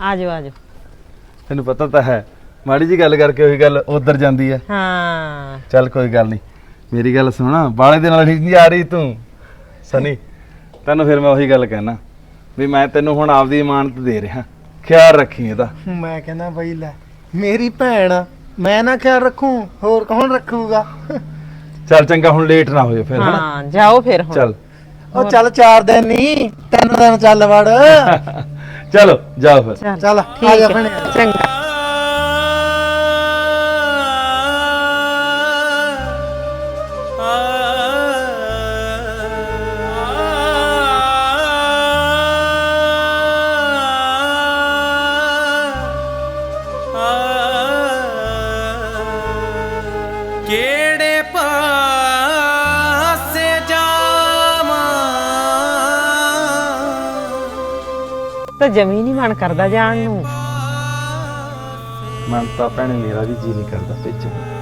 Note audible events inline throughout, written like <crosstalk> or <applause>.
ਆ ਜਾਓ ਆ ਜਾਓ ਤੈਨੂੰ ਪਤਾ ਤਾਂ ਹੈ ਮਾੜੀ ਜੀ ਗੱਲ ਕਰਕੇ ਉਹੀ ਗੱਲ ਉਧਰ ਜਾਂਦੀ ਹੈ। ਹਾਂ। ਚੱਲ ਕੋਈ ਗੱਲ ਨਹੀਂ ਮੇਰੀ ਗੱਲ ਸੁਣ ਬਾਲੇ ਦੇ ਨਾਲ ਠੀਕ ਨਹੀਂ ਆ ਰਹੀ ਤੂੰ। ਸਨੀ ਤੈਨੂੰ ਫਿਰ ਮੈਂ ਉਹੀ ਗੱਲ ਕਹਿਣਾ ਵੀ ਮੈਂ ਤੈਨੂੰ ਹੁਣ ਆਪਦੀ ਇਮਾਨਤ ਦੇ ਰਿਹਾ ਖਿਆਲ ਰੱਖੀ ਇਹਦਾ। ਮੈਂ ਕਹਿੰਦਾ ਬਈ ਲੈ ਮੇਰੀ ਭੈਣ ਆ, ਮੈਂ ਨਾ ਖਿਆਲ ਰੱਖੂ ਹੋਰ ਕੌਣ ਰੱਖੂਗਾ? ਚੱਲ ਚੰਗਾ ਹੁਣ ਲੇਟ ਨਾ ਹੋਏ ਫਿਰ ਹਨਾ? ਹਾਂ ਜਾਓ ਫਿਰ ਹੁਣ। ਚੱਲ। ਉਹ ਚੱਲ ਚਾਰ ਦਿਨ ਨਹੀਂ ਤਿੰਨ ਦਿਨ ਚੱਲ ਵੜ। <laughs> ਚਲੋ ਜਾਓ ਫਿਰ। ਚੱਲ ਆ ਠੀਕ ਜਾ। ਭੈਣੇ। ਚੰਗਾ। ਤਾਂ ਜਮੀ ਨਹੀਂ ਮਨ ਕਰਦਾ ਜਾਣ ਨੂੰ। ਮਨ ਤਾਂ ਭੈਣੇ ਮੇਰਾ ਵੀ ਜੀ ਨਹੀਂ ਕਰਦਾ ਭੇਜਣ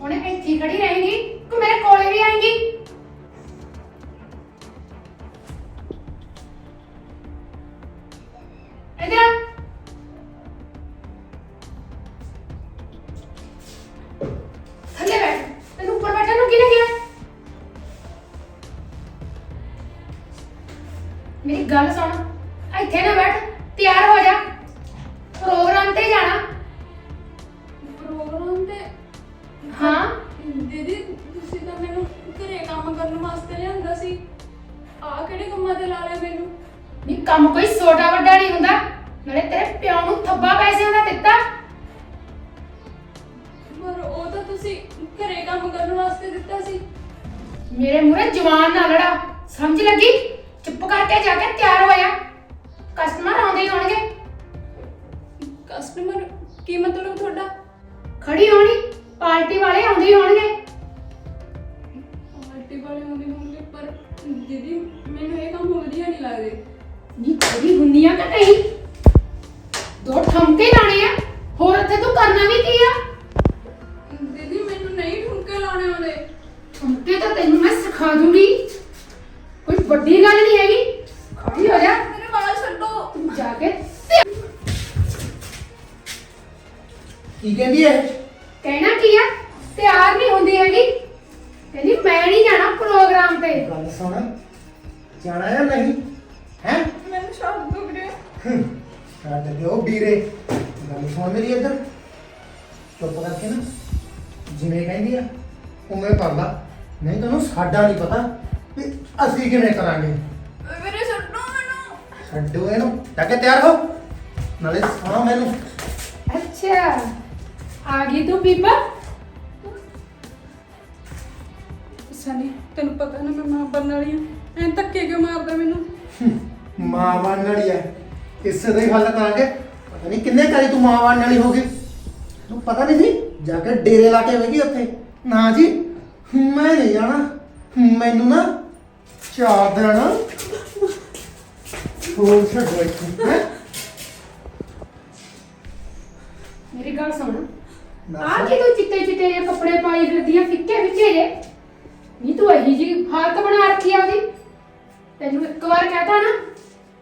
ਹੁਣ ਇੱਥੇ ਹੀ ਖੜੀ ਰਹੇਗੀ? ਕਰਨ ਵਾਸਤੇ ਲਿਆਂਦਾ ਸੀ। ਆ ਕਿਹੜੇ ਕੰਮਾਂ ਤੇ ਲਾ ਲਿਆ ਮੈਨੂੰ? ਨਹੀਂ ਕੰਮ ਕੋਈ ਛੋਟਾ ਵੱਡਾ ਨਹੀਂ ਹੁੰਦਾ। ਨਾਲੇ ਤੇਰੇ ਪਿਓ ਨੂੰ ਥੱਬਾ ਪੈਸਿਆਂ ਦਾ ਦਿੱਤਾ। ਪਰ ਉਹ ਤਾਂ ਤੁਸੀਂ ਘਰੇ ਕੰਮ ਕਰਨ ਵਾਸਤੇ ਦਿੱਤਾ ਸੀ। ਮੇਰੇ ਮੂਹਰੇ ਜਵਾਨ ਨਾ ਲੜਾ। ਸਮਝ ਲੱਗੀ? ਚੁੱਪ ਕਰਕੇ ਜਾ ਕੇ ਤਿਆਰ ਹੋਇਆ। ਕਸਟਮਰ ਆਉਂਦੇ ਹੀ ਹੋਣਗੇ। ਕਸਟਮਰ ਕੀ ਮਤਲਬ ਤੁਹਾਡਾ? ਖੜੀ ਹੋਣੀ। ਪਾਰਟੀ ਵਾਲੇ ਪਰ ਦੀਦੀ ਮੈਨੂੰ ਇਹ ਕੰਮ ਵਧੀਆ ਨਹੀਂ ਲੱਗਦੇ। ਨੀ ਤੇਰੀ ਹੁੰਨੀਆਂ ਕਿ ਨਹੀਂ। ਦੋ ਠਮਕੇ ਲਾਣੇ ਆ। ਹੋਰ ਇੱਥੇ ਤੂੰ ਕਰਨਾ ਵੀ ਕੀ ਆ? ਦੀਦੀ ਮੈਨੂੰ ਨਹੀਂ ਠੁਮਕੇ ਲਾਉਣੇ ਆਉਂਦੇ। ਠਮਕੇ ਤਾਂ ਤੈਨੂੰ ਮੈਂ ਸਿਖਾ ਦੂੰਗੀ। ਕੋਈ ਵੱਡੀ ਗੱਲ ਨਹੀਂ ਹੈਗੀ। ਖੜੀ ਹੋ ਜਾ। ਮੇਰੇ ਵਾਲ ਛੱਡੋ। ਤੂੰ ਜਾ ਕੇ ਤੇ ਕੀ ਕਹਿੰਦੀ ਹੈ ਕਹਿਣਾ ਕੀ ਆ? ਤਿਆਰ ਨਹੀਂ ਹੁੰਦੀ ਹੈਗੀ। ਕਹਿੰਦੀ ਮੈਂ ਨਹੀਂ ਜਾਣਾ ਪ੍ਰੋਗਰਾਮ ਤੇ। ਗੱਲ ਸੁਣ। ਜਾਣਾ ਹੈ ਨਹੀਂ? ਹੈ? ਮੈਨੂੰ ਛੱਡ ਦੋ ਵੀਰੇ। ਛੱਡ ਦਿਓ ਵੀਰੇ। ਗੱਲ ਸੁਣ ਮੇਰੀ ਇੱਧਰ। ਚੁੱਪ ਕਰਕੇ ਨਾ। ਜਿਵੇਂ ਕਹਿੰਦੀ ਆ ਉਵੇਂ ਕਰ ਲਾ। ਨਹੀਂ ਤੈਨੂੰ ਸਾਡਾ ਨਹੀਂ ਪਤਾ ਵੀ ਅਸੀਂ ਕਿਵੇਂ ਕਰਾਂਗੇ। ਵੀਰੇ ਛੱਡੋ ਮੈਨੂੰ। ਛੱਡੋ ਇਹਨੂੰ। ਜਾ ਕੇ ਤਿਆਰ ਹੋ। ਨਾਲੇ ਸਾਹ ਮੈਨੂੰ ਅੱਛਾ। ਆ ਗਈ ਤੂੰ ਬੀਬਾ ਸਨੀ ਤੈਨੂੰ ਪਤਾ ਨਾ ਮੈਂ ਮਾਂ ਬਣਨ ਵਾਲੀ ਐਂ ਧੱਕੇ ਕਿਉਂ ਮਾਰਦਾ ਮੈਨੂੰ? ਮਾਂ ਬਣਨ ਵਾਲੀ ਹੈ ਇਸੇ ਦਾ ਹੀ ਹੱਲ ਕਰਾਂਗੇ ਪਤਾ ਨਹੀਂ ਕਿੰਨੇ ਕਾਰੀ ਤੂੰ ਮਾਂ ਬਣਨ ਵਾਲੀ ਹੋ ਗਈ। ਤੂੰ ਪਤਾ ਨਹੀਂ ਸੀ ਜਾ ਕੇ ਡੇਰੇ ਲਾ ਕੇ ਵੇਗੀ ਉੱਥੇ। ਨਾ ਜੀ ਮੈਂ ਨਹੀਂ ਜਾਣਾ। ਮੈਨੂੰ ਨਾ ਚਾਰ ਦਿਨ ਹੋਰ ਛੱਡੋ ਇੱਥੇ ਹੈਂ? ਮੇਰੀ ਗੱਲ ਸੁਣ। ਆ ਕੀ ਤੂੰ ਚਿੱਟੇ ਚਿੱਟੇ ਜਿਹੇ ਕੱਪੜੇ ਪਾਈ ਫਿਰਦੀ ਆ? ਫਿੱਕੇ ਫਿੱਕੇ ਜੇ ਨਹੀਂ ਤੂੰ ਇਹੀ ਜੀ ਹਾਲਤ ਬਣਾ ਰੱਖੀ ਆ ਉਹਦੀ। ਤੈਨੂੰ ਇੱਕ ਵਾਰ ਕਹਤਾ ਨਾ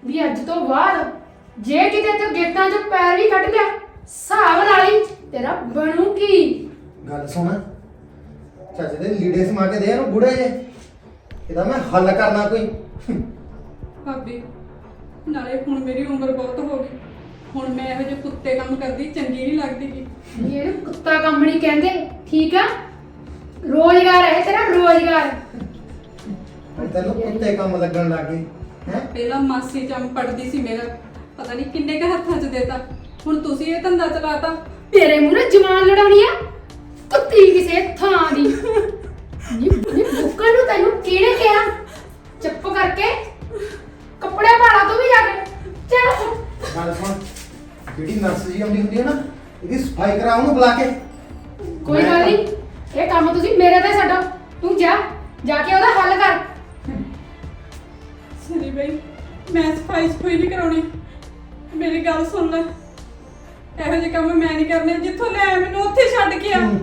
ਵੀ ਅੱਜ ਤੋਂ ਬਾਅਦ ਜੇ ਕਿਤੇ ਤੂੰ ਗੇਟਾਂ 'ਚ ਪੈਰ ਵੀ ਕੱਢ ਲਿਆ ਹਿਸਾਬ ਲਾ ਲਈ ਤੇਰਾ ਬਣੂ ਕੀ? ਗੱਲ ਸੁਣ। ਚੱਜ ਦੇ ਲੀੜੇ ਸਮਾ ਕੇ ਦੇ ਇਹਨੂੰ ਬੁੜੇ ਜੇ। ਇਹਦਾ ਮੈਂ ਹੱਲ ਕਰਨਾ ਕੋਈ। ਭਾਬੀ ਨਾਲੇ ਹੁਣ ਮੇਰੀ ਉਮਰ ਬਹੁਤ ਹੋ ਗਈ। ਹੁਣ ਮੈਂ ਇਹੋ ਜਿਹੇ ਕੁੱਤੇ ਕੰਮ ਕਰਦੀ ਚੰਗੀ ਨਹੀਂ ਲੱਗਦੀ ਗੀ। ਵੀ ਇਹਨੂੰ ਕੁੱਤਾ ਕੰਮ ਨਹੀਂ ਕਹਿੰਦੇ ਠੀਕ ਆ? ਰੋਜ਼ਗਾਰ ਹੈ ਤੇਰਾ ਰੋਜ਼ਗਾਰ। ਹੁਣ ਤੈਨੂੰ ਕੁੱਤੇ ਕੰਮ ਲੱਗਣ ਲੱਗ ਗਏ ਹੈ? ਪਹਿਲਾਂ ਮਾਸੀ ਚੰਮ ਪੜਦੀ ਸੀ ਮੇਰਾ ਪਤਾ ਨਹੀਂ ਕਿੰਨੇ ਕ ਹੱਥਾਂ 'ਚ ਦੇਤਾ। ਹੁਣ ਤੁਸੀਂ ਇਹ ਧੰਦਾ ਚਲਾਤਾ। ਤੇਰੇ ਮੂਹਰੇ ਜਵਾਨ ਲੜਾਉਣੀ ਆ? ਕੁੱਤੀ ਕਿਸੇ ਥਾਂ ਦੀ। ਨੀ ਨੀ ਬੁੱਕਾ ਨੂੰ ਤੈਨੂੰ ਕਿਹਨੇ ਕਿਹਾ? ਚੁੱਪ ਕਰਕੇ ਕੱਪੜੇ ਪਾਲਾ ਤੂੰ ਵੀ ਜਾ ਕੇ। ਚੱਲ। ਗੱਲ ਸੁਣ ਜਿਹੜੀ ਨਰਸ ਜੀ ਆਉਂਦੀ ਹੁੰਦੀ ਹੈ ਨਾ ਇਹਦੀ ਸਫ਼ਾਈ ਕਰਾ ਉਹਨੂੰ ਬੁਲਾ ਕੇ। ਕੋਈ ਗੱਲ ਨਹੀਂ ਇਹ ਕੰਮ ਤੁਸੀਂ ਮੇਰੇ ਤੇ ਛੱਡੋ। ਤੂੰ ਜਾ ਜਾ ਕੇ ਉਹਦਾ ਹੱਲ ਕਰ। ਸਰੀ ਬਈ ਮੈਂ ਸਫ਼ਾਈ ਸਫ਼ਾਈ ਨਹੀਂ ਕਰਾਉਣੀ। ਮੇਰੀ ਗੱਲ ਸੁਣ ਲੈ। ਇਹੋ ਜਿਹੇ ਕੰਮ ਮੈਂ ਨਹੀਂ ਕਰਨੇ। ਜਿੱਥੋਂ ਲੈ ਮੈਨੂੰ ਉੱਥੇ ਛੱਡ ਕੇ ਆ। ਹੂੰ।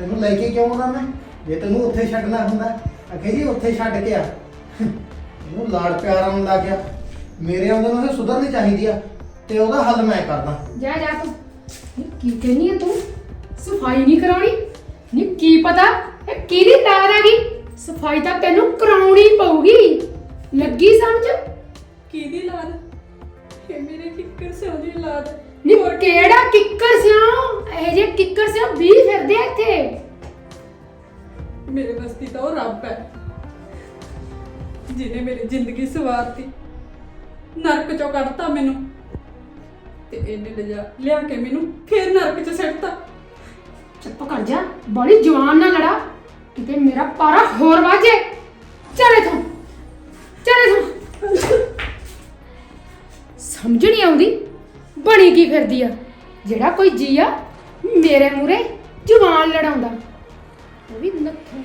ਤੈਨੂੰ ਲੈ ਕੇ ਕਿਉਂ ਆਉਣਾ ਮੈਂ? ਜੇ ਤੈਨੂੰ ਉੱਥੇ ਛੱਡਣਾ ਹੁੰਦਾ ਅਖੇ ਜੀ ਉੱਥੇ ਛੱਡ ਕੇ ਆ। ਇਹਨੂੰ ਲਾੜ ਪਿਆਰ ਆਉਣ ਲੱਗ ਗਿਆ। ਮੇਰੇ ਆਉਂਦੇ ਨੂੰ ਇਹ ਸੁਧਰਨੀ ਚਾਹੀਦੀ ਆ। ਤੇ ਉਹਦਾ ਹੱਲ ਮੈਂ ਕਰਦਾ। ਜਾ ਜਾ ਤੂੰ। ਨੀ ਕੀ ਕਹਿਨੀ ਆ ਤੂੰ? ਸਫ਼ਾਈ ਨਹੀਂ ਕਰਾਉਣੀ? ਨੀ ਕੀ ਪਤਾ? ਇਹ ਕਿਹਦੀ ਲਾਦ ਆ ਗਈ? ਸਫ਼ਾਈ ਤਾਂ ਤੈਨੂੰ ਕਰਾਉਣੀ ਪਊਗੀ। ਲੱਗੀ ਸਮਝ? ਕਿਹਦੀ ਲਾਦ? ਇਹ ਮੇਰੇ ਕਿੱਕਰ ਸਿਓ ਦੀ ਲਾਦ। ਨੀ ਕਿਹੜਾ ਕਿੱਕਰ ਸਿਓ ਇਹ ਜੇ ਕਿੱਕਰ ਸਿਓ 20 ਫਿਰਦੇ ਆ ਇੱਥੇ। ਮੇਰੇ ਬਸਤੀ ਤਾਂ ਉਹ ਰੱਬ ਹੈ। ਜਿਹਨੇ ਮੇਰੀ ਜ਼ਿੰਦਗੀ ਸਵਾਰਤੀ। ਨਰਕ ਚੋਂ ਕੱਢਤਾ ਮੈਨੂੰ। ਤੇ ਇਹਨੇ ਲਿਜਾ ਲਿਆ ਕੇ ਮੈਨੂੰ ਫੇਰ ਨਰਕ ਚ ਸਿੱਟਤਾ। ਚੁੱਪ ਕਰ ਜਾ। ਬੜੀ ਜਵਾਨ ਨਾਲ ਲੜਾ। ਕਿਤੇ ਮੇਰਾ ਪਾਰਾ ਹੋਰ ਵਾਜੇ ਚਲੇ ਤੂੰ ਚਲੇ ਤੂੰ ਸਮਝ ਨਹੀਂ ਆਉਂਦੀ ਬਣੀ ਕੀ ਫਿਰਦੀ ਆ। ਜਿਹੜਾ ਕੋਈ ਜੀ ਆ, ਮੇਰੇ ਮੂਰੇ ਜਵਾਨ ਲੜਾਉਂਦਾ। ਉਹ ਵੀ ਨੱਥੂ।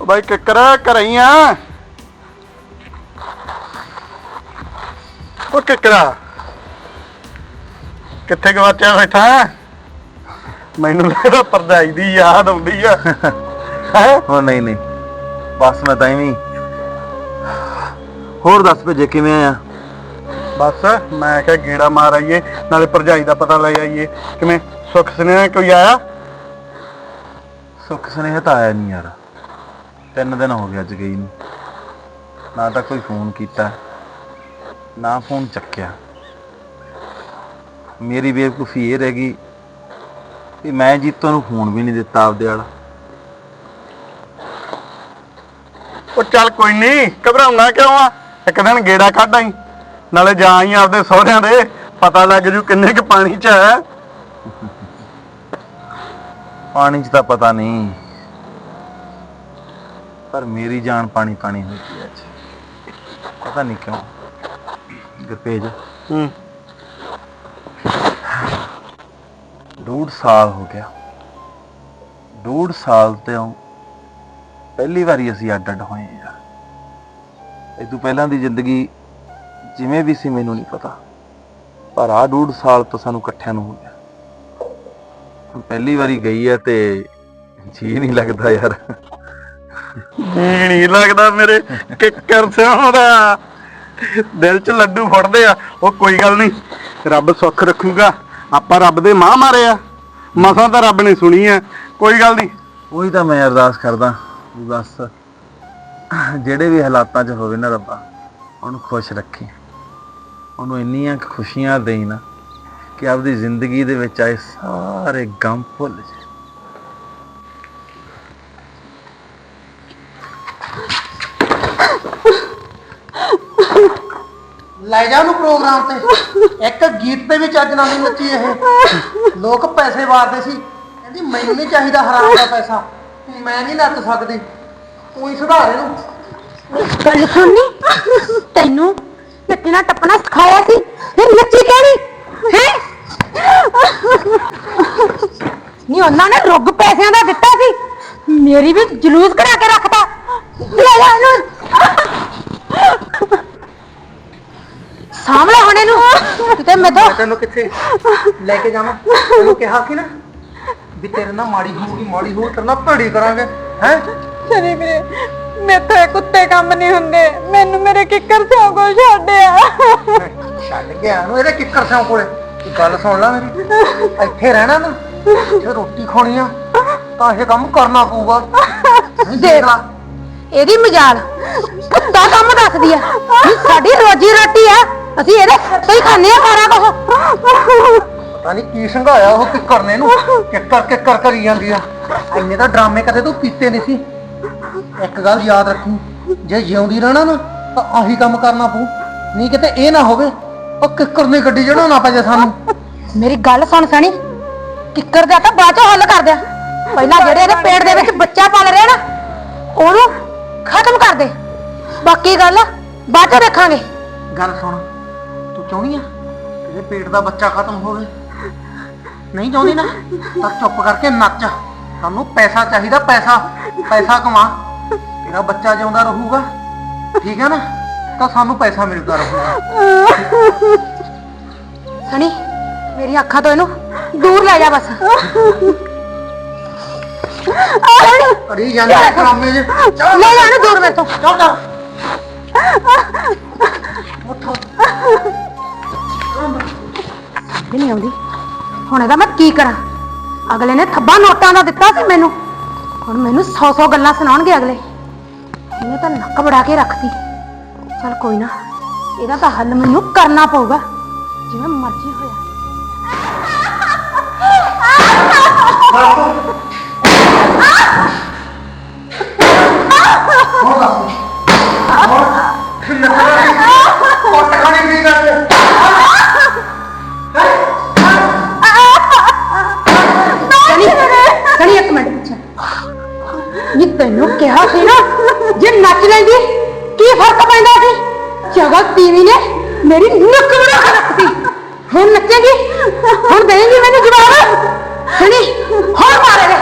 ਉਹ ਬਾਈ ਕਿੱਕਰ, ਘਰੇ ਆ? ਉਹ ਕਿੱਕਰਾ ਕਿੱਥੇ ਗਵਾਚਿਆ ਬੈਠਾ ਮੈਨੂੰ ਲੱਗਦਾ ਪਰਦਾਈ ਦੀ ਯਾਦ ਆਉਂਦੀ ਆ। ਹੈ? ਉਹ ਨਹੀਂ ਨਹੀਂ। ਬਸ ਮੈਂ ਤਾਂ ਹੀ। ਹੋਰ ਦੱਸ ਭੇਜੇ ਕਿਵੇਂ ਆਇਆ? ਬਸ ਮੈਂ ਕਿਹਾ ਗੇੜਾ ਮਾਰ ਆਈਏ ਨਾਲੇ ਭਰਜਾਈ ਦਾ ਪਤਾ ਲੈ ਆਈਏ। ਕਿਵੇਂ ਸੁੱਖ ਸੁਨੇਹਾ ਕੋਈ ਆਇਆ? ਸੁੱਖ ਸੁਨੇਹਾ ਤਾਂ ਆਇਆ ਨਹੀਂ ਯਾਰ। ਤਿੰਨ ਦਿਨ ਹੋ ਗਏ ਅੱਜ ਗਈ ਨੂੰ। ਨਾ ਤਾਂ ਕੋਈ ਫੋਨ ਕੀਤਾ। ਨਾ ਫੋਨ ਚੱਕਿਆ। ਮੇਰੀ ਬੇਵਕੂਫੀ ਇਹ ਰਹਿ ਗਈ ਕਿ ਮੈਂ ਜੀਤੋ ਨੂੰ ਫੋਨ ਵੀ ਨਹੀਂ ਦਿੱਤਾ ਆਪਦੇ ਵਾਲਾ। ਉਹ ਚੱਲ ਕੋਈ ਨਹੀਂ ਘਬਰਾਉਣਾ ਕਿਉਂ ਆ? ਇੱਕ ਦਿਨ ਗੇੜਾ ਕੱਢ ਆਈ ਨਾਲੇ ਜਾ ਆਈ ਆਪਦੇ ਸਹੁਰਿਆਂ ਦੇ ਪਤਾ ਲੱਗ ਜੂ ਕਿੰਨੇ ਕੁ ਪਾਣੀ 'ਚ ਹੈ। ਪਾਣੀ 'ਚ ਤਾਂ ਪਤਾ ਨਹੀਂ ਪਰ ਮੇਰੀ ਜਾਨ ਪਾਣੀ ਪਾਣੀ ਹੋਈ ਪਈ ਅੱਜ। ਪਤਾ ਨਹੀਂ ਕਿਉਂ। ਗੁਰਪੇਜ ਹੂੰ। ਡੂਢ ਸਾਲ ਹੋ ਗਿਆ। ਡੂਢ ਸਾਲ ਤੋਂ ਪਹਿਲੀ ਵਾਰੀ ਅਸੀਂ ਅੱਡ ਅੱਡ ਹੋਏ ਆ ਇਹ ਤੋਂ ਪਹਿਲਾਂ ਦੀ ਜ਼ਿੰਦਗੀ ਜਿਵੇਂ ਵੀ ਸੀ ਮੈਨੂੰ ਨਹੀਂ ਪਤਾ। ਪਰ ਆ ਡੂਢ ਸਾਲ ਤੋਂ ਸਾਨੂੰ ਇਕੱਠਿਆਂ ਨੂੰ ਹੋ ਗਿਆ। ਪਹਿਲੀ ਵਾਰੀ ਗਈ ਹੈ ਤੇ ਜੀ ਨਹੀਂ ਲੱਗਦਾ ਯਾਰ। ਨਹੀਂ ਲੱਗਦਾ ਮੇਰੇ ਕਿੱਕਰ ਸਿਉਂ ਦਾ। ਦਿਲ 'ਚ ਲੱਡੂ ਫੁੱਟਦੇ ਆ। ਉਹ ਕੋਈ ਗੱਲ ਨਹੀਂ, ਰੱਬ ਸੁੱਖ ਰੱਖੂਗਾ। ਆਪਾਂ ਰੱਬ ਦੇ ਮਾਂ ਮਾਰੇ ਆ। ਮਸਾਂ ਤਾਂ ਰੱਬ ਨੇ ਸੁਣੀ ਆ। ਕੋਈ ਗੱਲ ਨਹੀਂ। ਉਹੀ ਤਾਂ ਮੈਂ ਅਰਦਾਸ ਕਰਦਾ। ਵੀ ਬਸ, ਜਿਹੜੇ ਵੀ ਹਾਲਾਤਾਂ 'ਚ ਹੋਵੇ ਨਾ ਰੱਬਾ, ਉਹਨੂੰ ਖੁਸ਼ ਰੱਖੀ। ਉਹਨੂੰ ਇੰਨੀਆਂ ਖੁਸ਼ੀਆਂ ਦੇਈ ਨਾ ਕਿ ਆਪਦੀ ਜ਼ਿੰਦਗੀ ਦੇ ਵਿੱਚ ਆਏ ਸਾਰੇ ਗਮ ਭੁੱਲ ਜਾਏ। ਲੈ ਜਾ ਉਹਨੂੰ ਪ੍ਰੋਗਰਾਮ ਤੇ। ਇੱਕ ਗੀਤ ਤੇ ਵੀ ਚੱਜ ਨਾਲ ਨਹੀਂ ਨੱਚੀ ਇਹ। ਲੋਕ ਪੈਸੇ ਵਾਰਦੇ ਸੀ। ਕਹਿੰਦੀ, ਮੈਨੂੰ ਨਹੀਂ ਚਾਹੀਦਾ ਹਰਾਮ ਦਾ ਪੈਸਾ। ਮੈਂ ਨਹੀਂ ਨੱਚ ਸਕਦੀ। ਤੂੰ ਸੁਧਾਰ ਇਹਨੂੰ। ਗੱਲ ਸੁਣਨੀ ਤੈਨੂੰ ਨੱਚਣਾ, ਟੱਪਣਾ ਸਿਖਾਇਆ ਸੀ। ਫਿਰ ਨੱਚੀ ਕਿਹੜੀ? ਹੈ? ਨਹੀਂ ਉਹਨਾਂ ਨੇ ਰੁੱਗ ਪੈਸਿਆਂ ਦਾ ਦਿੱਤਾ ਸੀ। ਮੇਰੀ ਵੀ ਜਲੂਸ ਕਰਾ ਕੇ ਰੱਖਦਾ ਲੈ ਜਾ ਇਹਨੂੰ ਸਾਹਮਣੇ ਹੁਣ ਮੈਂ ਤਾਂ ਮੈਂ ਤੈਨੂੰ ਕਿੱਥੇ ਲੈ ਕੇ ਜਾਵਾਂ? ਤੈਨੂੰ ਕਿਹਾ ਸੀ ਨਾ ਵੀ ਤੇਰੇ ਨਾਲ ਮਾੜੀ ਹੋਊਗੀ ਮਾੜੀ ਹੋਊ ਤੇਰੇ ਨਾਲ ਭੜੀ ਕਰਾਂਗੇ ਹੈ? ਸ਼ਨੀ ਵੀਰੇ ਮੇਥੇ ਕੁੱਤੇ ਕੰਮ ਨਹੀਂ ਹੁੰਦੇ। ਮੈਨੂੰ ਮੇਰੇ ਕਿੱਕਰ ਸਿਉਂ ਕੋਲ ਛੱਡਿਆ ਛੱਡ ਗਿਆ ਨੂੰ ਇਹਦੇ ਕਿੱਕਰ ਸਿਆਂ ਕੋਲੇ। ਤੂੰ ਗੱਲ ਸੁਣ ਲੈ ਮੇਰੀ। ਇੱਥੇ ਰਹਿਣਾ ਨਾ ਜੇ ਰੋਟੀ ਖਾਣੀ ਆ ਤਾਂ ਇਹ ਕੰਮ ਕਰਨਾ ਪਊਗਾ। ਦੇਖ ਲਾ। ਇਹਦੀ ਮਜਾਲ ਕੁੱਤਾ ਕੰਮ ਦੱਸਦੀ ਆ। ਸਾਡੀ ਰੋਜੀ ਰੋਟੀ ਆ। ਅਸੀਂ ਇਹਦੇ ਤੋਂ ਹੀ ਖਾਂਦੇ ਆ ਸਾਰਾ ਕੁਝ ਪਤਾ ਨਹੀਂ ਕੀ ਸੰਘਾਇਆ ਉਹ ਕਿੱਕਰ ਨੇ। ਇਹਨੂੰ ਕਿੱਕਰ ਕਿੱਕਰ ਕਰੀ ਜਾਂਦੀ ਆ। ਇੰਨੇ ਤਾਂ ਡਰਾਮੇ ਕਦੇ ਤੂੰ ਕੀਤੇ ਨਹੀਂ ਸੀ। ਇੱਕ ਗੱਲ ਯਾਦ ਰੱਖੀ ਜੇ ਜਿਉਂਦੀ ਰਹਿਣਾ ਨਾ ਤਾਂ ਆਹੀ ਕੰਮ ਕਰਨਾ ਪਊ। ਨਹੀਂ ਕਿਤੇ ਇਹ ਨਾ ਹੋਵੇ ਉਹ ਕਿੱਕਰ ਨੇ ਗੱਡੀ ਚੜਾਉਣਾ ਪੈ ਜਾ ਸਾਨੂੰ। ਮੇਰੀ ਗੱਲ ਸੁਣ ਸਣੀ ਕਿੱਕਰ ਦਾ ਤਾਂ ਬਾਅਦ ਚੋਂ ਹੱਲ ਕਰ ਦਿਆ। ਪਹਿਲਾਂ ਜਿਹੜੇ ਇਹਦੇ ਪੇਟ ਦੇ ਵਿੱਚ ਬੱਚਾ ਪਲ ਰਿਹਾ ਨਾ ਉਹਨੂੰ ਖਤਮ ਕਰ ਦੇ। ਬਾਕੀ ਗੱਲ ਬਾਅਦ ਚੋਂ ਦੇਖਾਂਗੇ। ਗੱਲ ਸੁਣ। ਚਾਹੁੰਦੀ ਆ? ਤੇਰੇ ਪੇਟ ਦਾ ਬੱਚਾ ਖਤਮ ਹੋਵੇ। ਨਹੀਂ ਚਾਹੁੰਦੀ ਨਾ? ਤਾਂ ਚੁੱਪ ਕਰਕੇ ਨੱਚ। ਸਾਨੂੰ ਪੈਸਾ ਚਾਹੀਦਾ ਪੈਸਾ। ਪੈਸਾ ਕਮਾ। ਤੇਰਾ ਬੱਚਾ ਜਿਉਂਦਾ ਰਹੂਗਾ। ਠੀਕ ਹੈ ਨਾ? ਤਾਂ ਸਾਨੂੰ ਪੈਸਾ ਮਿਲਦਾ ਰਹੂਗਾ। ਸਣੀ ਮੇਰੀ ਅੱਖਾਂ ਤੋਂ ਇਹਨੂੰ ਦੂਰ ਲੈ ਜਾ ਬਸ। ਕਰੀ ਜਾਂਦੇ ਆ ਡਰਾਮੇ ਜੇ। ਲੈ ਜਾ ਇਹਨੂੰ ਦੂਰ ਮੇਰੇ ਤੋਂ। ਚੱਲ ਚੱਲ ਨਹੀਂ ਆਉਂਦੀ। ਹੁਣ ਇਹਦਾ ਮੈਂ ਕੀ ਕਰਾਂ? ਅਗਲੇ ਨੇ ਥੱਬਾ ਨੋਟਾਂ ਦਾ ਦਿੱਤਾ ਸੀ ਮੈਨੂੰ। ਹੁਣ ਮੈਨੂੰ 100-100 ਗੱਲਾਂ ਸੁਣਾਉਣਗੇ ਅਗਲੇ। ਇਹਨੇ ਤਾਂ ਨੱਕ ਵੜਾ ਕੇ ਰੱਖਤੀ। ਚਲ ਕੋਈ ਨਾ, ਇਹਦਾ ਤਾਂ ਹੱਲ ਮੈਨੂੰ ਕਰਨਾ ਪਊਗਾ। ਜਿਵੇਂ ਮਰਜ਼ੀ ਹੋਇਆ। ਕਿਹਾ ਸੀ ਨਾ, ਜੇ ਨੱਚ ਲੈਂਦੀ, ਕੀ ਫ਼ਰਕ ਪੈਂਦਾ ਸੀ? ਜਗਤ ਟੀਵੀ ਨੇ ਮੇਰੀ ਨੱਕ ਬਣਾ ਕੇ ਰੱਖਤੀ। ਹੁਣ ਨੱਚੇਗੀ? ਹੁਣ ਦੇਂਗੀ ਮੈਨੂੰ ਜਵਾਬ? ਸਣੀ ਹੋਰ ਮਾਰੇ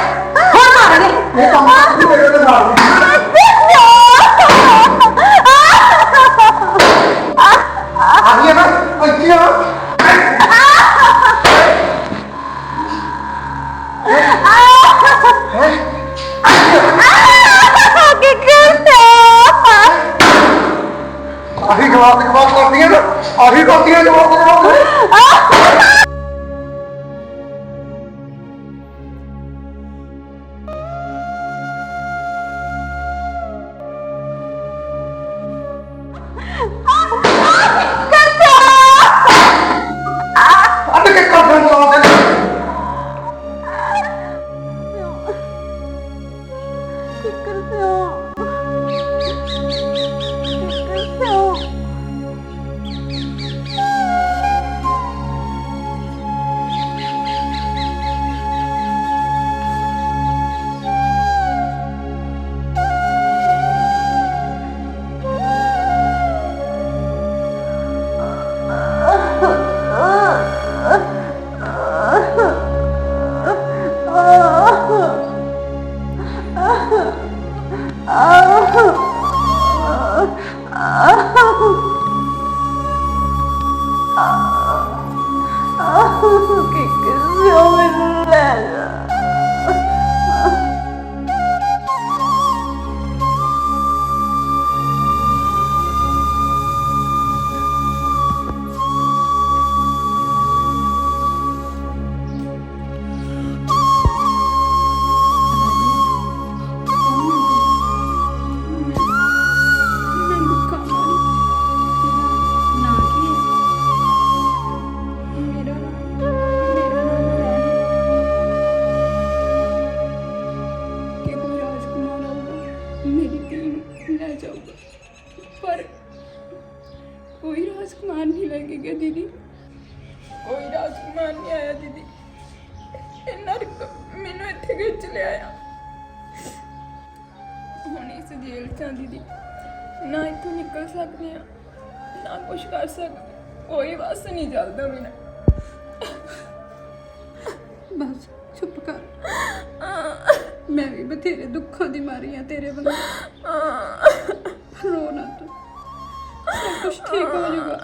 ਹੋਰ ਮਾਰੇ ਇਹ ਕੰਮ ਮੇਰੇ ਆਹੀ ਜਵਾਬ ਜਵਾਬ ਕਰਦੀਆਂ ਨਾ। ਆਹੀ ਕਰਦੀਆਂ ਜਵਾਬ ਜਵਾਬ। कोई राजकुमार नहीं लेके गया दीदी कोई राजकुमार नहीं आया दीदी ਨਰਕ ਮੈਨੂੰ ਇੱਥੇ ਖਿੱਚ ਲਿਆਇਆ ਹੁਣ ਇਸ ਜੇਲ ਚ ਦੀਦੀ। ਨਾ ਇੱਥੋਂ ਨਿਕਲ ਸਕਦੇ ਆ ਨਾ ਕੁਝ ਕਰ ਸਕਦੇ। ਕੋਈ ਵਸ ਨਹੀਂ ਚੱਲਦਾ ਮੈਨੂੰ ਬਸ ਚੁੱਪ ਕਰ। ਮੈਂ ਵੀ ਬਥੇਰੇ ਦੁੱਖਾਂ ਦੀ ਮਾਰੀ ਆ ਤੇਰੇ ਵੱਲ। ਰੋ ਨਾ ਤੂੰ। ਕੁਝ ਠੀਕ ਹੋ ਜਾਊਗਾ।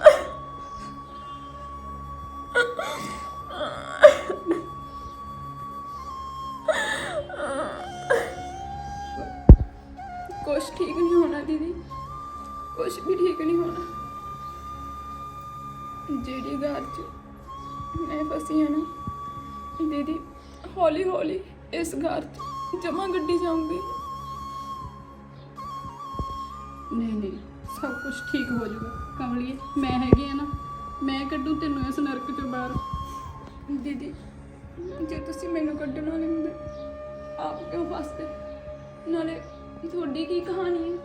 ਕੁਛ ਠੀਕ ਨਹੀਂ ਹੋਣਾ ਦੀਦੀ। ਕੁਛ ਵੀ ਠੀਕ ਨਹੀਂ ਹੋਣਾ। ਜਿਹੜੀ ਘਰ ਚ ਮੈਂ ਫਸੀ ਹਾਂ ਨਾ, ਦੀਦੀ ਹੌਲੀ ਹੌਲੀ ਇਸ ਘਰ ਚ ਜਮਾ ਗੱਡੀ ਜਾਊਂਗੀ। ਨਹੀਂ ਨਹੀਂ। ਸਭ ਕੁਝ ਠੀਕ ਹੋ ਜਾਊਗਾ। ਕਮਲੀਏ ਮੈਂ ਹੈਗੀ ਆ ਨਾ ਮੈਂ ਕੱਢੂ ਤੈਨੂੰ ਇਸ ਨਰਕ ਚੋਂ ਬਾਹਰ। ਦੀਦੀ ਜੇ ਤੁਸੀਂ ਮੈਨੂੰ ਕੱਢਣ ਵਾਲੇ ਹੁੰਦੇ ਆਪ ਕਿਉਂ ਫਸਦੇ? ਨਾਲੇ ਤੁਹਾਡੀ ਕੀ ਕਹਾਣੀ ਹੈ?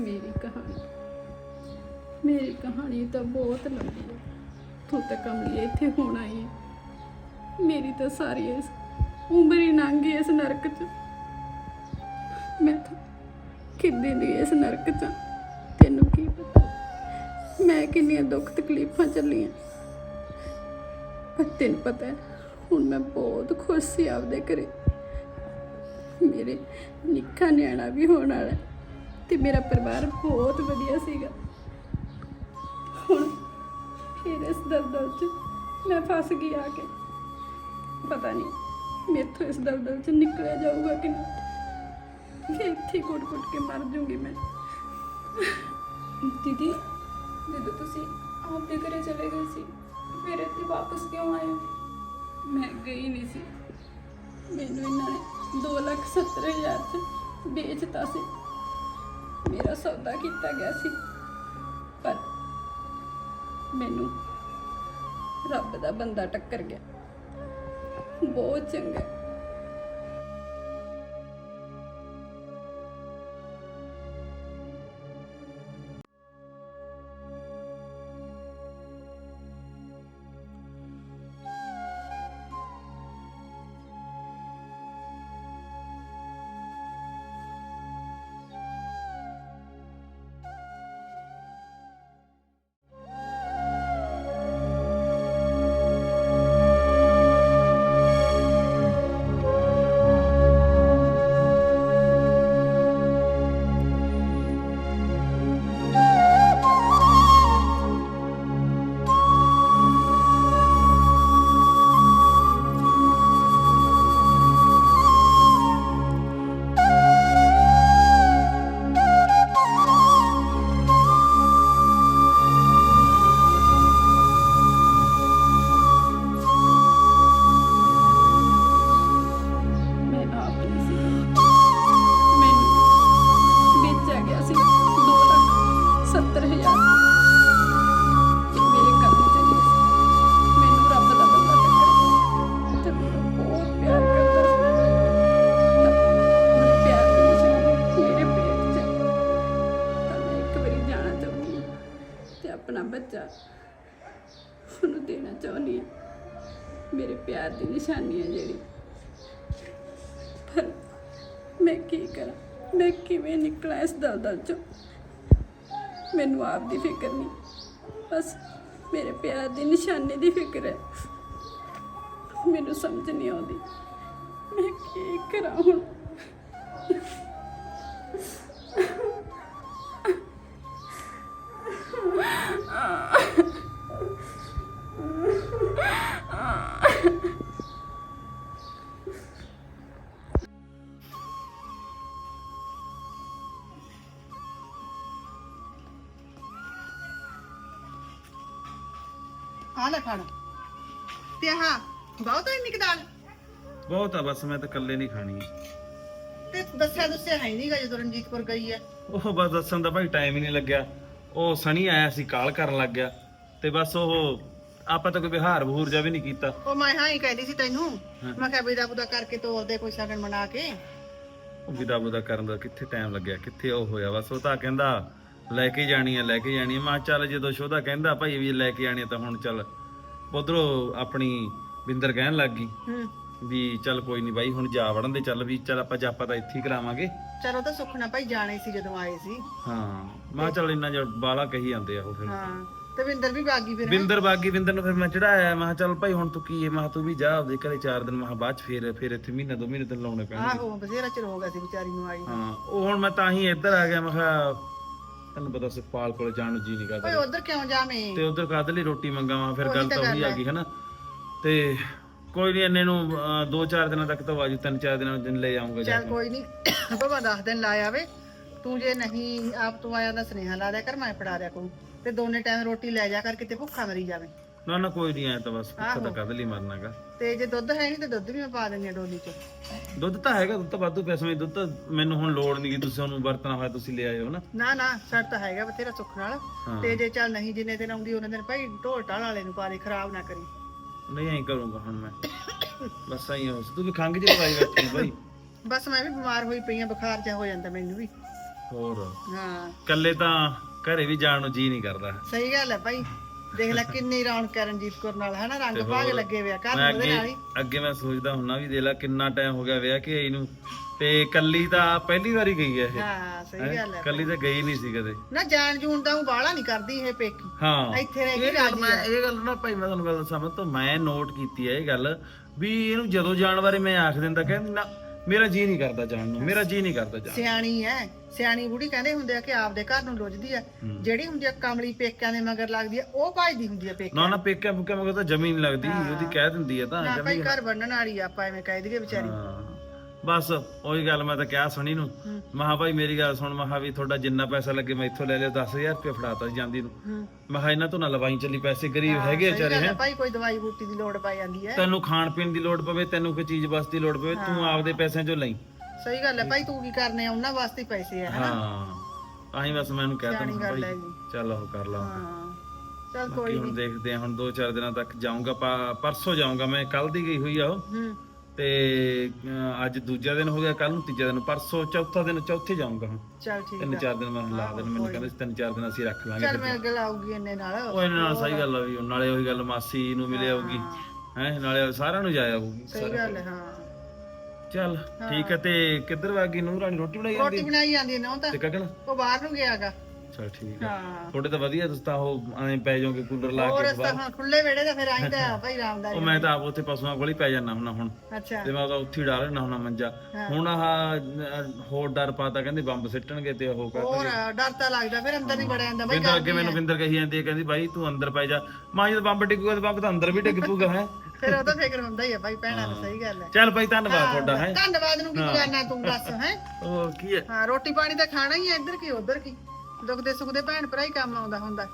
ਮੇਰੀ ਕਹਾਣੀ। ਮੇਰੀ ਕਹਾਣੀ ਤਾਂ ਬਹੁਤ ਲੰਬੀ ਹੈ। ਤੂੰ ਤਾਂ ਕਮਲੀ ਇੱਥੇ ਹੋਣਾ ਹੀ ਹੈ ਮੇਰੀ ਤਾਂ ਸਾਰੀ ਇਸ ਉਮਰ ਹੀ ਲੰਘ ਗਈ ਇਸ ਨਰਕ 'ਚ। ਮੈਂ ਤਾਂ ਕਿੱਦੇ ਦੀ ਇਸ ਨਰਕ 'ਚ। ਤੈਨੂੰ ਕੀ ਪਤਾ? ਮੈਂ ਕਿੰਨੀਆਂ ਦੁੱਖ ਤਕਲੀਫਾਂ ਚੱਲੀਆਂ। ਪਰ ਤੈਨੂੰ ਪਤਾ ਹੈ, ਹੁਣ ਮੈਂ ਬਹੁਤ ਖੁਸ਼ ਸੀ ਆਪਦੇ ਘਰੇ। ਮੇਰੇ ਨਿੱਕਾ ਨਿਆਣਾ ਵੀ ਹੋਣ ਵਾਲਾ ਹੈ ਤੇ ਮੇਰਾ ਪਰਿਵਾਰ ਬਹੁਤ ਵਧੀਆ ਸੀਗਾ। ਹੁਣ ਫਿਰ ਇਸ ਦਲਦਲ 'ਚ ਮੈਂ ਫਸ ਗਈ ਆ ਕੇ। ਪਤਾ ਨਹੀਂ, ਮੇਥੋਂ ਇਸ ਦਲਦਲ 'ਚ ਨਿਕਲਿਆ ਜਾਊਗਾ ਕਿ ਨਹੀਂ। ਕਿ ਇੱਥੇ ਕੁੱਟ-ਕੁੱਟ ਕੇ ਮਰ ਜਾਊਂਗੀ ਮੈਂ। ਦੀਦੀ? ਜਦੋਂ ਤੁਸੀਂ ਆਪਦੇ ਘਰੇ ਚਲੇ ਗਏ ਸੀ ਫਿਰ ਇੱਥੇ ਵਾਪਸ ਕਿਉਂ ਆਏ? ਮੈਂ ਗਈ ਨਹੀਂ ਸੀ। ਮੈਨੂੰ ਇਹਨਾਂ ਨੇ 270000 ਚ ਵੇਚਤਾ ਸੀ। ਮੇਰਾ ਸੌਦਾ ਕੀਤਾ ਗਿਆ ਸੀ। ਪਰ ਮੈਨੂੰ ਰੱਬ ਦਾ ਬੰਦਾ ਟੱਕਰ ਗਿਆ। ਬਹੁਤ ਚੰਗਾ। ਆਪਣਾ ਉਹਨੂੰ ਦੇਣਾ ਚਾਹੁੰਦੀ ਹਾਂ। ਮੇਰੇ ਪਿਆਰ ਦੀ ਨਿਸ਼ਾਨੀ ਹੈ ਜਿਹੜੀ। ਪਰ ਮੈਂ ਕੀ ਕਰਾਂ? ਮੈਂ ਕਿਵੇਂ ਨਿਕਲਾਂ ਇਸ ਦਲਦਲ ਚੋਂ? ਮੈਨੂੰ ਆਪ ਦੀ ਫਿਕਰ ਨਹੀਂ। ਬਸ ਮੇਰੇ ਪਿਆਰ ਦੀ ਨਿਸ਼ਾਨੀ ਦੀ ਫਿਕਰ ਹੈ। ਮੈਨੂੰ ਸਮਝ ਨਹੀਂ ਆਉਂਦੀ। ਮੈਂ ਕੀ ਕਰਾਂ ਹੁਣ? ਆ ਲੈ ਫੜ। ਤੇ ਹਾਂ ਬਹੁਤ ਹੈ ਇੰਨੀ ਕੁ ਦਾਲ? ਬਹੁਤ ਆ ਬਸ ਮੈਂ ਤਾਂ ਇਕੱਲੇ ਨਹੀਂ ਖਾਣੀ। ਤੇ ਦੱਸਿਆ ਦੱਸਿਆ ਹੈ ਨਹੀਂਗਾ ਜਦੋਂ ਰਣਜੀਤਪੁਰ ਗਈ ਹੈ। ਉਹ ਬਸ ਦੱਸਣ ਦਾ ਭਾਈ ਟਾਈਮ ਹੀ ਨਹੀਂ ਲੱਗਿਆ। ਉਹ ਸਣੀ ਆਇਆ ਸੀ ਕਾਲ ਕਰਨ ਲੱਗ ਗਿਆ। ਤੇ ਬਸ ਉਹ ਆਪਾਂ ਤਾਂ ਕੋਈ ਵਿਹਾਰ ਬਹੂਰ ਜਾ ਵੀ ਨਹੀਂ ਕੀਤਾ। ਉਹ ਮੈਂ ਹਾਂ ਹੀ ਕਹਿੰਦੀ ਸੀ ਤੈਨੂੰ। ਮੈਂ ਕਿਹਾ ਬਿਦਾ ਬੁਦਾ ਕਰਕੇ ਤੋਰਦੇ ਕੋਈ ਸ਼ਗਨ ਬਣਾ ਕੇ। ਉਹ ਵਿਦਾ ਬੁਦਾ ਕਰਨ ਦਾ ਕਿੱਥੇ ਟਾਈਮ ਲੱਗਿਆ ਕਿੱਥੇ ਉਹ ਹੋਇਆ। ਬਸ ਉਹ ਤਾਂ ਕਹਿੰਦਾ ਲੈ ਕੇ ਜਾਣੀ ਆ ਲੈ ਕੇ ਜਾਣੀ ਆ। ਮੈਂ ਕਿਹਾ ਚੱਲ ਜਦੋਂ ਸ਼ੋਧਾ ਕਹਿੰਦਾ ਭਾਈ ਵੀ ਲੈ ਕੇ ਜਾਣੀ ਆ ਤਾਂ ਹੁਣ ਚੱਲ। ਉਧਰੋਂ ਆਪਣੀ ਬਿੰਦਰ ਕਹਿਣ ਲੱਗ ਗਈ ਹੂੰ। ਵੀ ਚੱਲ ਕੋਈ ਨਹੀਂ ਬਾਈ ਹੁਣ ਜਾ ਵੜਨ ਦੇ ਚੱਲ ਵੀ ਚੱਲ ਆਪਾਂ ਜਾਪਾ ਤਾਂ ਇੱਥੇ ਹੀ ਕਰਾਵਾਂਗੇ। ਚਲੋ ਤਾਂ ਸੁਖਣਾ ਭਾਈ ਜਾਣੇ ਸੀ ਜਦੋਂ ਆਏ ਸੀ। ਹਾਂ ਮੈਂ ਕਿਹਾ ਚੱਲ ਇੰਨਾ ਜਿਹਾ ਬਾਲਾ ਕਹੀ ਜਾਂਦੇ ਆ ਉਹ ਫਿਰ। ਹਾਂ ਤੇ ਵਿੰਦਰ ਵੀ ਬਾਗੀ ਫਿਰ ਹੈਂ? ਬਿੰਦਰ ਬਾਗੀ ਬਿੰਦਰ ਨੂੰ ਫਿਰ ਮੈਂ ਚੜਾਇਆ ਮੈਂ ਕਿਹਾ ਚੱਲ ਭਾਈ ਹੁਣ ਤੂੰ ਕੀ ਹੈ ਮੈਂ ਕਿਹਾ ਤੂੰ ਵੀ ਜਾ ਆਪਦੇ ਘਰੇ ਚਾਰ ਦਿਨ ਮੈਂ ਕਿਹਾ ਬਾਅਦ ਚ ਫਿਰ ਫਿਰ ਇੱਥੇ ਮਹੀਨਾ ਦੋ ਮਹੀਨੇ ਤੈਨੂੰ ਲਾਉਣੇ ਪੈਣਗੇ। ਆਹੋ ਬਥੇਰਾ ਚਿਰ ਹੋ ਗਿਆ ਸੀ ਵਿਚਾਰੀ ਨੂੰ ਆਈ ਹਾਂ ਉਹ ਹੁਣ ਮੈਂ ਤਾਂ ਹੀ ਇੱਧਰ ਆ ਗਿਆ ਮੈਂ ਕਿਹਾ ਤੈਨੂੰ ਪਤਾ ਸੁਖਪਾਲ ਕੋਲ ਜਾਣ ਨੂੰ ਜੀ ਨਹੀਂ ਓਏ ਕਰਦਾ ਉਧਰ ਕਿਉਂ ਜਾਵੇਂ? ਤੇ ਉਧਰ ਕਾਹਦੇ ਲਈ ਰੋਟੀ ਮੰਗਾਵਾਂ ਫਿਰ ਉਹੀ ਗੱਲ ਤਾਂ ਤਾਂ ਉਹੀ ਗੱਲ ਆ ਗਈ ਹੈ ਨਾ ਤੇ ਕੋਈ ਨਹੀਂ ਇੰਨੇ ਨੂੰ ਅਹ, ਦੋ ਚਾਰ ਦਿਨਾਂ ਤੱਕ ਤਾਂ ਤਿੰਨ ਚਾਰ ਦਿਨਾਂ ਦਿਨ ਲੈ ਜਾਊਂਗਾ ਜਾ ਚੱਲ ਕੇ। ਕੋਈ ਨਹੀਂ ਬਾਬਾ 10 ਦਿਨ ਲਾ ਆਵੇ। ਤੂੰ ਜੇ ਨਹੀਂ ਆਪ ਤੂੰ ਆਇਆ ਤਾਂ ਸੁਨੇਹਾ ਲਾ ਦਿਆ ਕਰ ਮੈਂ ਫੜਾ ਦਿਆ ਕਰੂੰ। ਤੇ ਦੋਨੇ ਟਾਈਮ ਰੋਟੀ ਲੈ ਜਾ ਕਰ ਕਿਤੇ ਭੁੱਖਾ ਮਰੀ ਜਾਵੇ। ਨਾ ਨਾ ਕੋਈ ਨਹੀਂ ਆਇਆ ਤਾਂ ਬਸ ਭੁੱਖ ਤਾਂ। ਕਾਹਦੇ ਲਈ ਮਰਨਾਗਾ ਤੇ ਜੇ ਦੁੱਧ ਹੈ ਨਹੀਂ ਤੇ ਦੁੱਧ ਵੀ ਮੈਂ ਪਾ ਦਿੰਦੀ ਆ ਡੋਲੀ 'ਚ। ਦੁੱਧ ਤਾਂ ਹੈਗਾ ਦੁੱਧ ਤਾਂ ਵਾਧੂ ਪੈਸੇ ਵਿੱਚ ਦੁੱਧ ਤਾਂ ਮੈਨੂੰ ਹੁਣ ਲੋੜ ਨਹੀਂ ਤੁਸੀਂ ਉਹਨੂੰ ਵਰਤਣਾ ਹੋਇਆ ਤੁਸੀਂ ਲੈ ਆਇਓ ਨਾ। ਨਾ ਨਾ ਛੱਡ ਤਾਂ ਹੈਗਾ ਬਥੇਰਾ ਸੁੱਖ ਨਾਲ। ਹਾਂ। ਤੇ ਜੇ ਚੱਲ ਨਹੀਂ ਜਿੰਨੇ ਦਿਨ ਆਉਂਦੀ ਉਹਨਾਂ ਦਿਨ ਭਾਈ ਢੋਲ ਢਾਲ ਵਾਲੇ ਨੂੰ ਪਾ ਦੇ ਖਰਾਬ ਨਾ ਕਰੀ। ਨਹੀਂ ਐਂ ਕਰੂੰਗਾ ਹੁਣ ਮੈਂ। ਬਸ ਐਂ ਹੋ ਤੂੰ ਵੀ ਖੰਗ ਜਿਹੀ ਲਵਾਈ ਬੈਠੀ ਆਂ ਬਾਈ। ਬਸ ਮੈਂ ਵੀ ਬਿਮਾਰ ਹੋਈ ਪਈ ਆ ਬੁਖਾਰ ਜਿਹਾ ਹੋ ਜਾਂਦਾ ਮੈਨੂੰ ਵੀ। ਹੋਰ? ਹਾਂ। ਕੱਲੇ ਤਾਂ ਘਰੇ ਵੀ ਜਾਣ ਨੂੰ ਜੀ ਨਹੀਂ ਕਰਦਾ। ਸਹੀ ਗੱਲ ਹੈ ਭਾਈ। ਦੇਖ ਲੈ ਕਿੰਨੀ ਰੌਣਕ ਹੈ ਰਣਜੀਤ ਕੌਰ ਨਾਲ ਹਨਾ ਰੰਗ ਭਾਗ। ਲੱਗੇ ਹੋਇਆ ਘਰ ਮੈਂ ਨੂੰ ਉਹਦੇ ਨਾਲ ਅੱਗੇ ਹੀ। ਅੱਗੇ ਮੈਂ ਸੋਚਦਾ ਹੁੰਨਾ ਵੀ ਦੇਖ ਲੈ ਕਿੰਨਾ ਟਾਈਮ ਹੋ ਗਿਆ ਵਿਆਹ ਕੇ ਇਹਨੂੰ ਤੇ ਕੱਲੀ ਤਾਂ ਪਹਿਲੀ ਵਾਰੀ ਗਈ ਹੈ ਇਹ। ਹਾਂ ਸਹੀ? ਗੱਲ ਹੈ। ਕੱਲੀ ਤਾਂ ਗਈ ਨਹੀਂ ਸੀ ਕਦੇ। ਨਾ ਜਾਣ ਜੂਣ ਤਾਂ ਉਹ ਬਾਹਲਾ ਨਹੀਂ ਕਰਦੀ ਇਹ ਪੇਕੀ। ਹਾਂ। ਇੱਥੇ ਰਹਿ ਕੇ ਇਹ ਗੱਲ ਰਾਜੀ ਮੈਂ। ਇਹ ਗੱਲ ਨਾ ਭਾਈ ਮੈਂ ਤੁਹਾਨੂੰ ਗੱਲ ਦੱਸਾਂ ਮੈਂ ਤਾਂ ਮੈਂ ਨੋਟ ਕੀਤੀ ਹੈ ਇਹ ਗੱਲ ਵੀ ਇਹਨੂੰ ਜਦੋਂ ਜਾਣ ਬਾਰੇ ਮੈਂ ਆਖ ਦਿੰਦਾ ਕਹਿੰਦੀ ਨਾ ਮੇਰਾ ਜੀ ਨਹੀਂ ਕਰਦਾ ਜਾਣ ਨੂੰ ਮੇਰਾ ਜੀ ਨਹੀਂ ਕਰਦਾ ਜਾਣ। ਸਿਆਣੀ ਐ ਸਿਆਣੀ ਬੁੜੀ ਕਹਿੰਦੇ ਹੁੰਦੇ ਆ ਕਿ ਆਪਦੇ ਘਰ ਨੂੰ ਲੁੱਝਦੀ ਆ ਜਿਹੜੀ ਹੁੰਦੀ ਆ ਕਮਲੀ ਪੇਕਿਆਂ ਦੇ ਮਗਰ ਲੱਗਦੀ ਆ ਉਹ ਭਜਦੀ ਹੁੰਦੀ ਆ ਪੇਕਿਆਂ ਨਾ ਨਾ ਪੇਕਿਆ ਪੁੱਕਿਆ ਮਗਰ ਤਾਂ ਜਮੀ ਨਹੀਂ ਲੱਗਦੀ ਉਹਦੀ ਕਹਿ ਦਿੰਦੀ ਹੈ ਤਾਂ ਨਾ ਭਾਈ ਘਰ ਬੰਨਣ ਵਾਲੀ ਆ ਆਪਾਂ ਐਵੇਂ ਕਹਿ ਦਈਏ ਵਿਚਾਰੀ। ਬਸ ਉਹੀ ਗੱਲ ਮੈਂ ਤਾਂ ਕਿਹਾ ਸੁਣੀ ਨੂੰ। ਮਹਾ ਭਾਈ ਮੇਰੀ ਗੱਲ ਸੁਣ ਮਹਾ ਵੀ ਤੁਹਾਡਾ ਜਿੰਨਾ ਪੈਸਾ ਲੱਗੇ ਮੈਂ ਇੱਥੋਂ ਲੈ ਲਿਆ 10000 ਰੁਪਏ ਫੜਾਤਾ ਜਾਂਦੀ ਨੂੰ। ਮਹਾ ਇਹਨਾਂ ਤੋਂ ਨਾ ਲਵਾਈ ਚੱਲੀ ਪੈਸੇ ਗਰੀਬ ਹੈਗੇ ਵਿਚਾਰੇ ਹੈ। ਭਾਈ ਕੋਈ ਦਵਾਈ ਬੂਟੀ ਦੀ ਲੋੜ ਪੈ ਜਾਂਦੀ ਐ ਤੈਨੂੰ ਖਾਣ ਪੀਣ ਦੀ ਲੋੜ ਪਵੇ ਤੈਨੂੰ ਕੋਈ ਚੀਜ਼ ਵਾਸਤੇ ਦੀ ਲੋੜ ਪਵੇ ਤੂੰ ਆਪਦੇ ਪੈਸਿਆਂ ਚੋਂ ਲਈ। ਸਹੀ ਗੱਲ ਹੈ ਭਾਈ ਤੂੰ ਕੀ ਕਰਨੇ ਆ ਉਹਨਾਂ ਵਾਸਤੇ ਹੀ ਪੈਸੇ ਆ ਹਨਾ? ਹਾਂ। ਤਾਂ ਹੀ ਬਸ ਮੈਂ ਉਹਨੂੰ ਕਹਿ ਤਾ ਭਾਈ। ਚੱਲ ਉਹ ਕਰ ਲਾ ਹਾਂ। ਚੱਲ ਕੋਈ ਹੁਣ ਨਹੀਂ ਦੇਖਦੇ ਆ ਹੁਣ 2-4 ਦਿਨਾਂ ਤੱਕ ਜਾਊਂਗਾ ਪਰਸੋਂ ਜਾਊਂਗਾ ਮੈਂ ਕੱਲ ਦੀ ਗਈ ਹੋਈ ਆ ਉਹ। ਹੂੰ। ਤੇ ਅਹ, ਅੱਜ ਦੂਜਾ ਦਿਨ ਹੋ ਗਿਆ ਕੱਲ ਨੂੰ ਤੀਜਾ ਦਿਨ ਪਰਸੋਂ ਚੌਥਾ ਦਿਨ ਚੌਥੇ ਜਾਊਂਗਾ ਹੁਣ। ਚੱਲ ਠੀਕ ਤਿੰਨ ਚਾਰ ਦਿਨ ਮੈਂ ਲਾ ਦੇਣ ਮੈਨੂੰ ਕਹਿੰਦੇ ਸੀ ਤਿੰਨ ਚਾਰ ਦਿਨ ਅਸੀਂ ਰੱਖ ਲਾਂਗੇ ਚੱਲ ਮੈਂ ਗੱਲ ਆਊਗੀ ਇੰਨੇ ਨਾਲ। ਉਹ ਇਹਨਾਂ ਨਾਲ ਸਹੀ ਗੱਲ ਆ ਵੀ ਨਾਲੇ ਉਹੀ ਗੱਲ ਮਾਸੀ ਨੂੰ ਮਿਲੇ ਆਊਗੀ ਹੈ। ਨਾਲੇ ਸਾਰਿਆਂ ਨੂੰ ਜਾਇਆ ਆਊਗੀ ਸਹੀ ਗੱਲ ਹੈ ਹਾਂ। ਚੱਲ ਠੀਕ ਹੈ। ਤੇ ਕਿੱਧਰ ਵਾਗੀ ਨੂੰ ਰਾਣੀ ਰੋਟੀ ਬਣਾਈ ਰੋਟੀ ਜਾਂਦੀ ਬਣਾਈ ਜਾਂਦੀ ਨਾ ਤਾਂ। ਤੇ ਉਹ ਬਾਹਰ ਨੂੰ ਗਿਆਗਾ ਚਲ ਠੀਕ ਹੈ ਹਾਂ। ਤੁਹਾਡੇ ਤਾਂ ਵਧੀਆ ਤੁਸੀਂ ਤਾਂ ਉਹ ਐਂ ਪੈ ਜਾਓਗੇ ਕੂਲਰ ਲਾ ਹੋਰ ਕੇ ਇਸ ਤਾਂ ਹੁਣ ਖੁੱਲੇ ਵੇੜੇ ਦਾ ਫਿਰ ਆਈਂਦਾ ਆ ਭਾਈ ਉਹ ਰਾਮਦਾਰੀ ਮੈਂ ਤਾਂ ਆਪ ਉੱਥੇ ਪਸ਼ੂਆਂ ਕੋਲ ਹੀ ਪੈ ਜਾਣਾ ਹੁੰਨਾ ਹੁਣ। ਅੱਛਾ। ਤੇ ਮੈਂ ਤਾਂ ਉੱਥੇ ਹੀ ਡਾਲ ਲੈਣਾ ਹੁੰਨਾ ਮੰਜਾ। ਹੁਣ ਆਹ ਅਹ, ਹੋਰ ਡਰ ਪਾਤਾ ਕਹਿੰਦੇ ਬੰਬ ਸਿੱਟਣਗੇ ਤੇ ਉਹ ਹੋਰ ਡਰ ਤਾਂ ਲੱਗਦਾ ਫਿਰ ਅੰਦਰ ਨਹੀਂ ਵੜਿਆ ਜਾਂਦਾ ਬਾਈ ਬਿੰਦਰ ਅੱਗੇ ਮੈਨੂੰ ਬਿੰਦਰ ਕਹੀ ਜਾਂਦੀ ਹੈ ਕਹਿੰਦੀ ਬਾਈ ਤੂੰ ਅੰਦਰ ਪੈ ਜਾ। ਮਾਂ ਜਦੋਂ ਬੰਬ ਡਿੱਗੂਗਾ ਤੇ ਬੰਬ ਤਾਂ ਅੰਦਰ ਵੀ ਡਿੱਗ ਪੂਗਾ ਹੈ। ਫਿਰ ਉਹਦਾ ਫਿਕਰ ਹੁੰਦਾ ਹੀ ਆ ਭਾਈ ਭੈਣਾਂ ਨੂੰ ਸਹੀ ਗੱਲ ਹੈ। ਚੱਲ ਭਾਈ ਧੰਨਵਾਦ ਤੁਹਾਡਾ ਹੈ। ਧੰਨਵਾਦ ਨੂੰ ਕੀ ਕਰਨਾ ਤੂੰ ਦੱਸ ਹੈ। ਉਹ ਕੀ ਹੈ? ਹਾਂ ਰੋਟੀ ਪਾਣੀ ਤਾਂ ਖਾਣਾ ਹੀ ਹੈ ਇੱਧਰ ਕੀ ਉੱਧਰ ਕੀ? ਦੁੱਖ ਦੇ ਸੁੱਖ ਦੇ ਭੈਣ ਭਰਾ ਹੀ ਕੰਮ ਆਉਂਦਾ ਹੁੰਦਾ।